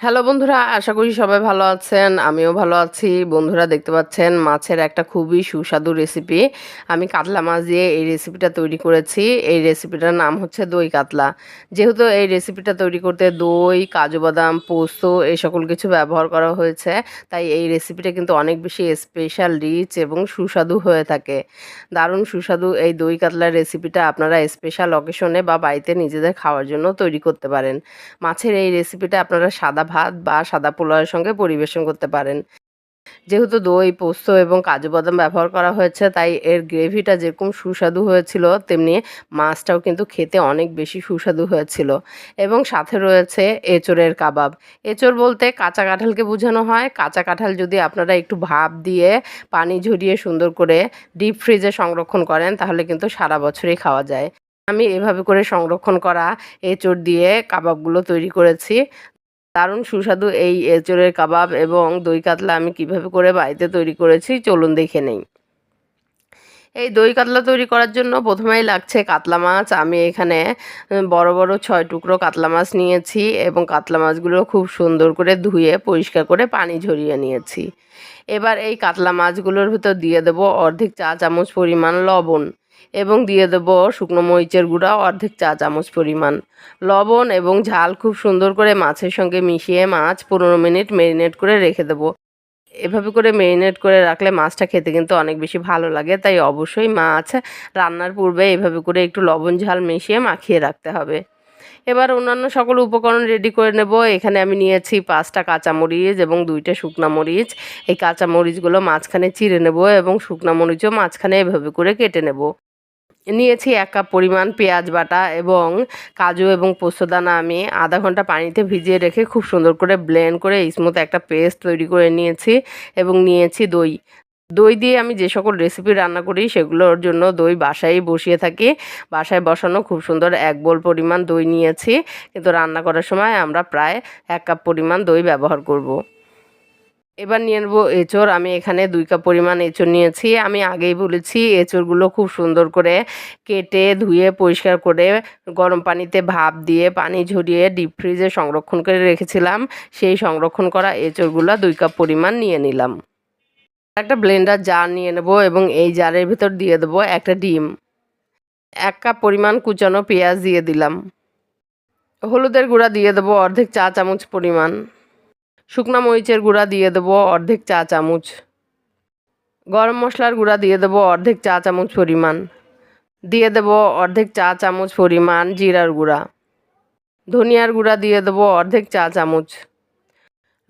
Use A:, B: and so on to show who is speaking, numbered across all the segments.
A: Hello বন্ধুরা, আশা করি সবাই ভালো আছেন, আমিও ভালো আছি। বন্ধুরা, দেখতে পাচ্ছেন মাছের একটা খুবই সুস্বাদু রেসিপি আমি কাতলা মাছ দিয়ে এই রেসিপিটা তৈরি করেছি। এই রেসিপিটার নাম হচ্ছে দই কাতলা। যেহেতু এই রেসিপিটা তৈরি করতে দই, কাজু বাদাম, পোস্ত এই সকল কিছু ব্যবহার করা হয়েছে, তাই এই রেসিপিটা কিন্তু অনেক বেশি স্পেশাল রিচ এবং সুস্বাদু হয়ে থাকে। দারুণ সুস্বাদু এই দই কাতলার রেসিপিটা আপনারা স্পেশাল অকেশনে বা বাড়িতে নিজেদের খাওয়ার জন্য তৈরি করতে পারেন। মাছের এই রেসিপিটা আপনারা সাদা ভাত বা সাদা পোলাওয়ের সঙ্গে পরিবেশন করতে পারেন। যেহেতু দই, পোস্ত এবং কাজু বাদাম ব্যবহার করা হয়েছে, তাই এর গ্রেভিটা যেরকম সুস্বাদু হয়েছিল, তেমনি মাছটাও কিন্তু খেতে অনেক বেশি সুস্বাদু হয়েছিল। এবং সাথে রয়েছে এঁচড়ের কাবাব। এঁচড় বলতে কাঁচা কাঁঠালকে বোঝানো হয়। কাঁচা কাঁঠাল যদি আপনারা একটু ভাপ দিয়ে পানি ঝরিয়ে সুন্দর করে ডিপ ফ্রিজে সংরক্ষণ করেন, তাহলে কিন্তু সারা বছরই খাওয়া যায়। আমি এভাবে করে সংরক্ষণ করা এঁচড় দিয়ে কাবাবগুলো তৈরি করেছি। দারুণ সুস্বাদু এই এঁচড়ের কাবাব এবং দই কাতলা আমি কীভাবে করে বাড়িতে তৈরি করেছি চলুন দেখে নেই। এই দই কাতলা তৈরি করার জন্য প্রথমেই লাগছে কাতলা মাছ। আমি এখানে বড় বড় ছয় টুকরো কাতলা মাছ নিয়েছি এবং কাতলা মাছগুলো খুব সুন্দর করে ধুয়ে পরিষ্কার করে পানি ঝরিয়ে নিয়েছি। এবার এই কাতলা মাছগুলোর ভিতর দিয়ে দেবো অর্ধেক চা চামচ পরিমাণ লবণ। এবং দিয়ে দেবো শুকনো মরিচের গুঁড়া অর্ধেক চা চামচ পরিমাণ। লবণ এবং ঝাল খুব সুন্দর করে মাছের সঙ্গে মিশিয়ে মাছ পনেরো মিনিট ম্যারিনেট করে রেখে দেবো। এভাবে করে ম্যারিনেট করে রাখলে মাছটা খেতে কিন্তু অনেক বেশি ভালো লাগে, তাই অবশ্যই মাছ রান্নার পূর্বে এভাবে করে একটু লবণ, ঝাল মিশিয়ে মাখিয়ে রাখতে হবে। এবার অন্যান্য সকল উপকরণ রেডি করে নেব। এখানে আমি নিয়েছি পাঁচটা কাঁচামরিচ এবং দুইটা শুকনা মরিচ। এই কাঁচামরিচগুলো মাঝখানে চিড়ে নেব এবং শুকনা মরিচও মাঝখানে এভাবে করে কেটে নেব। নিয়েছি এক কাপ পরিমাণ পেঁয়াজ বাটা এবং কাজু এবং পোস্তদানা আমি আধা ঘণ্টা পানিতে ভিজিয়ে রেখে খুব সুন্দর করে ব্লেন্ড করে স্মুথ একটা পেস্ট তৈরি করে নিয়েছি এবং নিয়েছি দই। দই দিয়ে আমি যে সকল রেসিপি রান্না করি সেগুলোর জন্য দই বাসায় বসিয়ে থাকি। বাসায় বসানো খুব সুন্দর এক বোল পরিমাণ দই নিয়েছি। কিন্তু রান্না করার সময় আমরা প্রায় এক কাপ পরিমাণ দই ব্যবহার করব। এবার নিয়ে নেব এঁচড়। আমি এখানে দুই কাপ পরিমাণ এঁচড় নিয়েছি। আমি আগেই বলেছি, এঁচড়গুলো খুব সুন্দর করে কেটে, ধুয়ে, পরিষ্কার করে গরম পানিতে ভাপ দিয়ে পানি ঝরিয়ে ডিপ ফ্রিজে সংরক্ষণ করে রেখেছিলাম। সেই সংরক্ষণ করা এঁচড়গুলো দুই কাপ পরিমাণ নিয়ে নিলাম। একটা ব্লেন্ডার জার নিয়ে নেব এবং এই জারের ভিতর দিয়ে দেবো একটা ডিম। এক কাপ পরিমাণ কুচানো পেঁয়াজ দিয়ে দিলাম। হলুদের গুঁড়া দিয়ে দেবো অর্ধেক চা চামচ পরিমাণ। শুকনা মরিচের গুঁড়া দিয়ে দেবো অর্ধেক চা চামচ। গরম মশলার গুঁড়া দিয়ে দেবো অর্ধেক চা চামচ পরিমাণ। দিয়ে দেবো অর্ধেক চা চামচ পরিমাণ জিরার গুঁড়া। ধনিয়ার গুঁড়া দিয়ে দেবো অর্ধেক চা চামচ।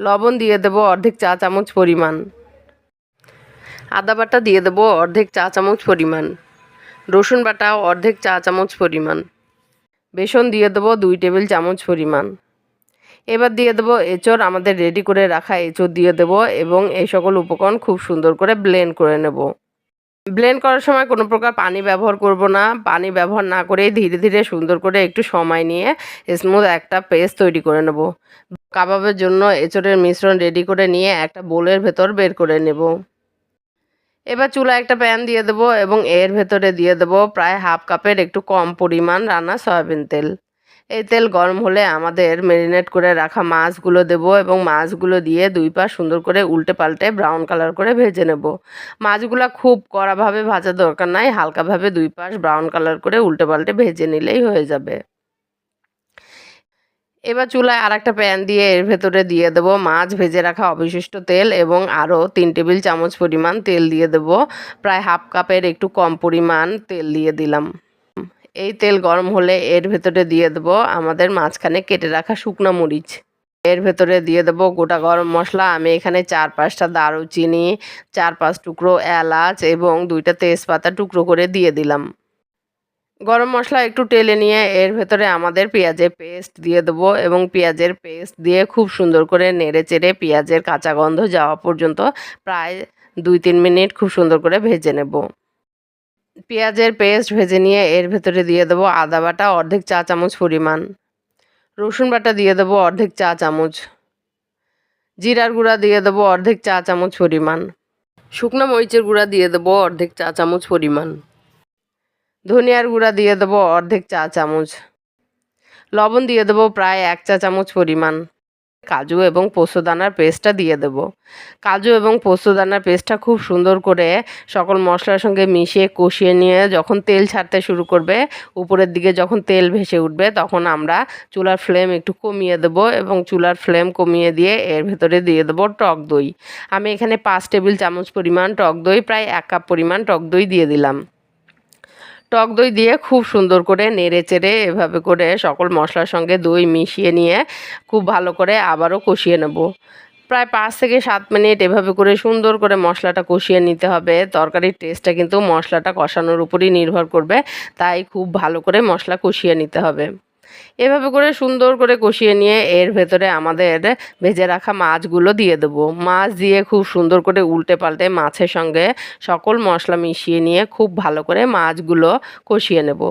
A: লবণ দিয়ে দেবো অর্ধেক চা চামচ পরিমাণ। আদা বাটা দিয়ে দেবো অর্ধেক চা চামচ পরিমাণ। রসুন বাটা অর্ধেক চা চামচ পরিমাণ। বেসন দিয়ে দেবো দুই টেবিল চামচ পরিমাণ। এবার দিয়ে দেবো এঁচড় আমাদের রেডি করে রাখা এঁচড় দিয়ে দেবো এবং এই সকল উপকরণ খুব সুন্দর করে ব্লেন্ড করে নেব। ব্লেন্ড করার সময় কোনো প্রকার পানি ব্যবহার করব না। পানি ব্যবহার না করে ধীরে ধীরে সুন্দর করে একটু সময় নিয়ে স্মুথ একটা পেস্ট তৈরি করে নেব। কাবাবের জন্য এঁচড়ের মিশ্রণ রেডি করে নিয়ে একটা বোলের ভেতর বের করে নেব। এবার চুলা একটা প্যান দিয়ে দেবো এবং এর ভেতরে দিয়ে দেবো প্রায় হাফ কাপের একটু কম পরিমাণ রান্না সয়াবিন তেল। এই তেল গরম হলে আমাদের ম্যারিনেট করে রাখা মাছগুলো দেব এবং মাছগুলো দিয়ে দুই পা সুন্দর করে উল্টে পাল্টে ব্রাউন কালার করে ভেজে নেব। মাছগুলো খুব কড়াভাবে ভাজা দরকার নাই হালকাভাবে দুই পাশ ব্রাউন কালার করে উল্টে পাল্টে ভেজে নিলেই হয়ে যাবে। এবার চুলায় আর একটা প্যান দিয়ে এর ভেতরে দিয়ে দেবো মাছ ভেজে রাখা অবশিষ্ট তেল এবং আরও তিন টেবিল চামচ পরিমাণ তেল দিয়ে দেবো। প্রায় হাফ কাপের একটু কম পরিমাণ তেল দিয়ে দিলাম। এই তেল গরম হলে এর ভেতরে দিয়ে দেবো আমাদের মাঝখানে কেটে রাখা শুকনো মরিচ। এর ভেতরে দিয়ে দেবো গোটা গরম মশলা। আমি এখানে চার পাঁচটা দারুচিনি, চার পাঁচ টুকরো এলাচ এবং দুইটা তেজপাতা টুকরো করে দিয়ে দিলাম। গরম মশলা একটু টেলে নিয়ে এর ভেতরে আমাদের পেঁয়াজের পেস্ট দিয়ে দেবো এবং পেঁয়াজের পেস্ট দিয়ে খুব সুন্দর করে নেড়ে চেড়ে পেঁয়াজের কাঁচা গন্ধ যাওয়া পর্যন্ত প্রায় দুই তিন মিনিট খুব সুন্দর করে ভেজে নেব। পেঁয়াজের পেস্ট ভেজে নিয়ে এর ভেতরে দিয়ে দেবো আদা বাটা, অর্ধেক চা চামচ পরিমাণ। রসুন বাটা দিয়ে দেবো অর্ধেক চা চামচ। জিরার গুঁড়া দিয়ে দেবো অর্ধেক চা চামচ পরিমাণ। শুকনো মরিচের গুঁড়া দিয়ে দেবো অর্ধেক চা চামচ পরিমাণ। ধনিয়ার গুঁড়া দিয়ে দেবো অর্ধেক চা চামচ। লবণ দিয়ে দেবো প্রায় এক চা চামচ পরিমাণ। কাজু এবং পোস্তদানার পেস্টটা দিয়ে দেব। কাজু এবং পোস্তদানার পেস্টটা খুব সুন্দর করে সকল মশলার সঙ্গে মিশিয়ে, কষিয়ে নিয়ে যখন তেল ছাড়তে শুরু করবে, উপরের দিকে যখন তেল ভেসে উঠবে, তখন আমরা চুলার ফ্লেম একটু কমিয়ে দেব এবং চুলার ফ্লেম কমিয়ে দিয়ে এর ভেতরে দিয়ে দেবো টক দই। আমি এখানে পাঁচ টেবিল চামচ পরিমাণ টক দই, প্রায় এক কাপ পরিমাণ টক দই দিয়ে দিলাম। টক দই দিয়ে খুব সুন্দর করে নেড়ে চেড়ে এভাবে করে সকল মশলার সঙ্গে দই মিশিয়ে নিয়ে খুব ভালো করে আবারও কষিয়ে নেব। প্রায় পাঁচ থেকে সাত মিনিট এভাবে করে সুন্দর করে মশলাটা কষিয়ে নিতে হবে। তরকারির টেস্টটা কিন্তু মশলাটা কষানোর উপরই নির্ভর করবে, তাই খুব ভালো করে মশলা কষিয়ে নিতে হবে। এভাবে করে সুন্দর করে কষিয়ে নিয়ে এর ভেতরে আমাদের ভেজে রাখা মাছগুলো দিয়ে দেবো। মাছ দিয়ে খুব সুন্দর করে উল্টে পাল্টে মাছের সঙ্গে সকল মশলা মিশিয়ে নিয়ে খুব ভালো করে মাছগুলো কষিয়ে নেব।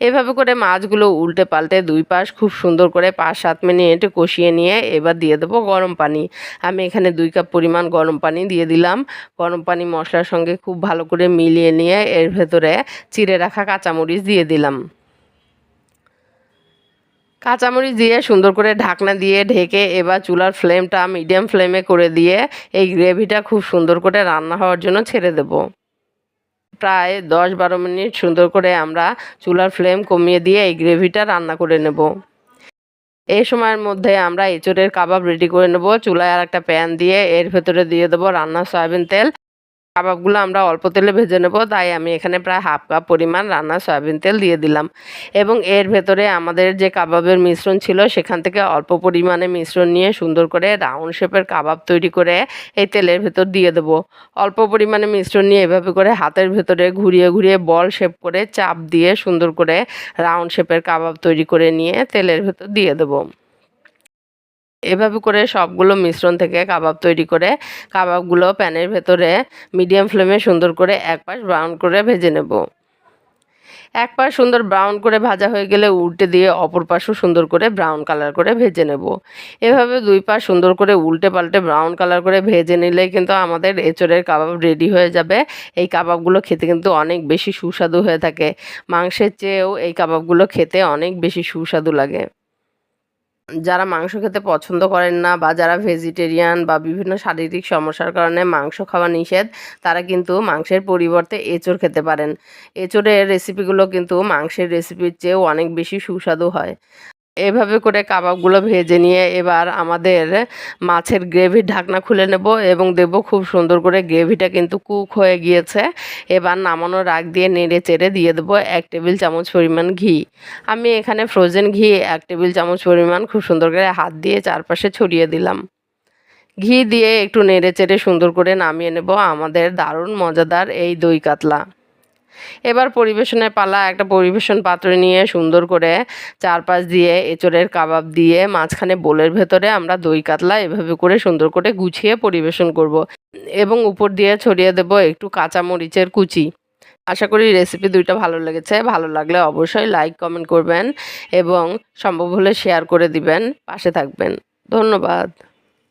A: এভাবে করে মাছগুলো উল্টে পাল্টে দুই পাশ খুব সুন্দর করে পাঁচ সাত মিনিট কষিয়ে নিয়ে এবার দিয়ে দেবো গরম পানি। আমি এখানে দুই কাপ পরিমাণ গরম পানি দিয়ে দিলাম। গরম পানি মশলার সঙ্গে খুব ভালো করে মিলিয়ে নিয়ে এর ভেতরে চিড়ে রাখা কাঁচামরিচ দিয়ে দিলাম। কাঁচামরিচ দিয়ে সুন্দর করে ঢাকনা দিয়ে ঢেকে এবার চুলার ফ্লেমটা মিডিয়াম ফ্লেমে করে দিয়ে এই গ্রেভিটা খুব সুন্দর করে রান্না হওয়ার জন্য ছেড়ে দেব। প্রায় দশ বারো মিনিট সুন্দর করে আমরা চুলার ফ্লেম কমিয়ে দিয়ে এই গ্রেভিটা রান্না করে নেব। এই সময়ের মধ্যে আমরা এঁচড়ের কাবাব রেডি করে নেব। চুলায় আর একটা প্যান দিয়ে এর ভেতরে দিয়ে দেবো রান্না সয়াবিন তেল। কাবাবগুলো আমরা অল্প তেলে ভেজে নেব, তাই আমি এখানে প্রায় হাফ কাপ পরিমাণ রান্না সয়াবিন তেল দিয়ে দিলাম। এবং এর ভেতরে আমাদের যে কাবাবের মিশ্রণ ছিল, সেখান থেকে অল্প পরিমাণে মিশ্রণ নিয়ে সুন্দর করে রাউন্ড শেপের কাবাব তৈরি করে এই তেলের ভেতর দিয়ে দেব। অল্প পরিমাণে মিশ্রণ নিয়ে এভাবে করে হাতের ভেতরে ঘুরিয়ে ঘুরিয়ে বল শেপ করে চাপ দিয়ে সুন্দর করে রাউন্ড শেপের কাবাব তৈরি করে নিয়ে তেলের ভেতর দিয়ে দেবো। এভাবে করে সবগুলো মিশ্রণ থেকে কাবাব তৈরি করে কাবাবগুলো প্যানের ভেতরে মিডিয়াম ফ্লেমে সুন্দর করে এক পাশ ব্রাউন করে ভেজে নেব। এক পাশ সুন্দর ব্রাউন করে ভাজা হয়ে গেলে উল্টে দিয়ে অপর পাশও সুন্দর করে ব্রাউন কালার করে ভেজে নেব। এভাবে দুই পাশ সুন্দর করে উল্টে পাল্টে ব্রাউন কালার করে ভেজে নিলে কিন্তু আমাদের এঁচড়ের কাবাব রেডি হয়ে যাবে। এই কাবাবগুলো খেতে কিন্তু অনেক বেশি সুস্বাদু হয়ে থাকে। মাংসের চেয়েও এই কাবাবগুলো খেতে অনেক বেশি সুস্বাদু লাগে। যারা মাংস খেতে পছন্দ করেন না বা যারা ভেজিটেরিয়ান বা বিভিন্ন শারীরিক সমস্যার কারণে মাংস খাওয়া নিষেধ, তারা কিন্তু মাংসের পরিবর্তে এঁচড় খেতে পারেন। এঁচড়ের রেসিপিগুলো কিন্তু মাংসের রেসিপির চেয়েও অনেক বেশি সুস্বাদু হয়। এভাবে করে কাবাবগুলো ভেজে নিয়ে এবার আমাদের মাছের গ্রেভির ঢাকনা খুলে নেব এবং দেব খুব সুন্দর করে গ্রেভিটা কিন্তু কুক হয়ে গিয়েছে। এবার নামানোর আগ দিয়ে নেড়ে চেড়ে দিয়ে দেবো এক টেবিল চামচ পরিমাণ ঘি। আমি এখানে ফ্রোজেন ঘি এক টেবিল চামচ পরিমাণ খুব সুন্দর করে হাত দিয়ে চারপাশে ছড়িয়ে দিলাম। ঘি দিয়ে একটু নেড়ে চেড়ে সুন্দর করে নামিয়ে নেব। আমাদের দারুণ মজাদার এই দই কাতলা। এবার পরিবেশনের পালা, একটা পরিবেশন পাত্র নিয়ে সুন্দর করে চারপাশ দিয়ে এঁচড়ের কাবাব দিয়ে মাঝখানে বোলের ভেতরে আমরা দই কাতলা এভাবে করে সুন্দর করে গুছিয়ে পরিবেশন করব। এবং উপর দিয়ে ছড়িয়ে দেব একটু কাঁচা মরিচের কুচি। আশা করি রেসিপি দুইটা ভালো লেগেছে। ভালো লাগলে অবশ্যই লাইক কমেন্ট করবেন এবং সম্ভব হলে শেয়ার করে দিবেন। পাশে থাকবেন। ধন্যবাদ।